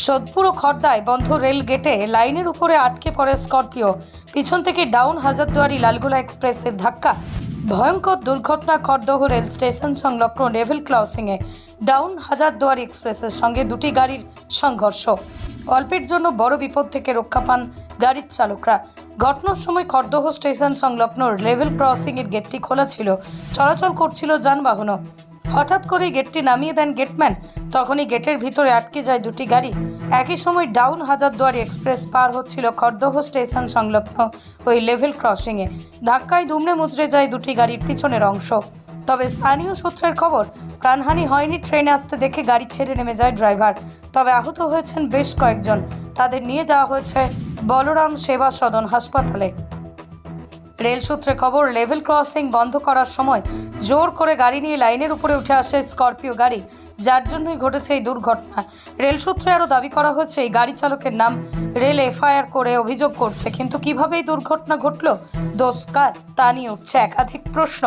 সোদপুর ও খর্দায় বন্ধ রেল গেটে লাইনের উপরে আটকে পড়ে স্করপিও। পিছন থেকে ডাউন হাজারদুয়ারি লালগোলা এক্সপ্রেসের ধাক্কা। ভয়ঙ্কর দুর্ঘটনা খড়দহ রেল স্টেশন সংলগ্ন লেভেল ক্রসিংয়ে ডাউন হাজারদুয়ারি এক্সপ্রেসের সঙ্গে দুটি গাড়ির সংঘর্ষ। অল্পের জন্য বড় বিপদ থেকে রক্ষা পান গাড়ির চালকরা। ঘটনার সময় খড়দহ স্টেশন সংলগ্ন লেভেল ক্রসিংয়ের গেটটি খোলা ছিল। চলাচল করছিল যানবাহনও। হঠাৎ করে গেটটি নামিয়ে দেন গেটম্যান। তখনই গেটের ভিতরে আটকে যায় দুটি গাড়ি। একই সময় ডাউন হাজারদুয়ারি এক্সপ্রেস পার হচ্ছিল খড়দহ স্টেশন সংলগ্ন ওই লেভেল ক্রসিংয়ে। ধাক্কায় দুমড়ে মুচড়ে যায় দুটি গাড়ির পিছনের অংশ। তবে স্থানীয় সূত্রের খবর, প্রাণহানি হয়নি ট্রেনে আসতে দেখে গাড়ি ছেড়ে নেমে যায় ড্রাইভার। তবে আহত হয়েছেন বেশ কয়েকজন। তাদের নিয়ে যাওয়া হয়েছে বলরাম সেবা সদন হাসপাতালে। রেল সূত্রে খবর, লেভেল ক্রসিং বন্ধ করার সময় জোর করে গাড়ি নিয়ে লাইনের উপরে উঠে আসে স্করপিও গাড়ি, যার জন্যই ঘটেছে এই দুর্ঘটনা। রেল সূত্রে আরও দাবি করা হয়েছে, এই গাড়ি চালকের নাম রেল এফআইআর করে অভিযোগ করছে, কিন্তু কীভাবে এই দুর্ঘটনা ঘটল? দোষ কার তা নিয়ে উঠছে একাধিক প্রশ্ন।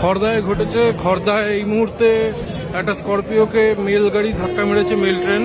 খর্দায় ঘটেছে, খর্দায় এই মুহূর্তে একটা স্করপিওকে মেল গাড়ি ধাক্কা মেরেছে, মেল ট্রেন।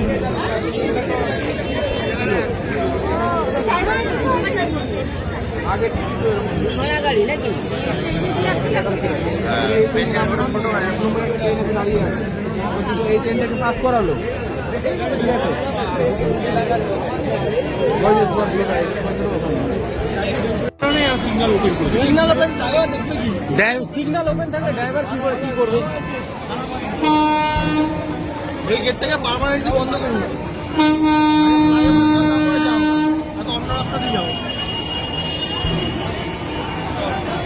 এই ট্রেনটাকে পাস করালো সিগন্যাল ওপেন করেছে সিগন্যাল ওপেন ড্রাইভার দেখবে কি সিগন্যাল ওপেন থাকলে ড্রাইভার কি করে কি করবে? এই গেট থেকে পার্মানেন্টলি বন্ধ করুন। অন্য রাস্তা দিয়ে যাও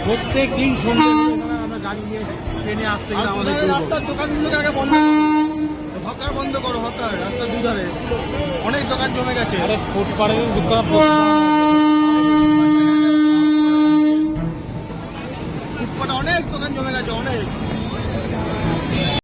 প্রত্যেক দিন সন্ধ্যে আমরা গাড়ি নিয়ে ট্রেনে আসতে গেলে আমাদের রাস্তার দোকানগুলোকে আগে বন্ধ করো হকার বন্ধ করো হকার রাস্তার দুধারে। অনেক দোকান জমে গেছে। আরে ফুটপাড়ে দোকান ফুটপাতে অনেক দোকান জমে গেছে অনেক।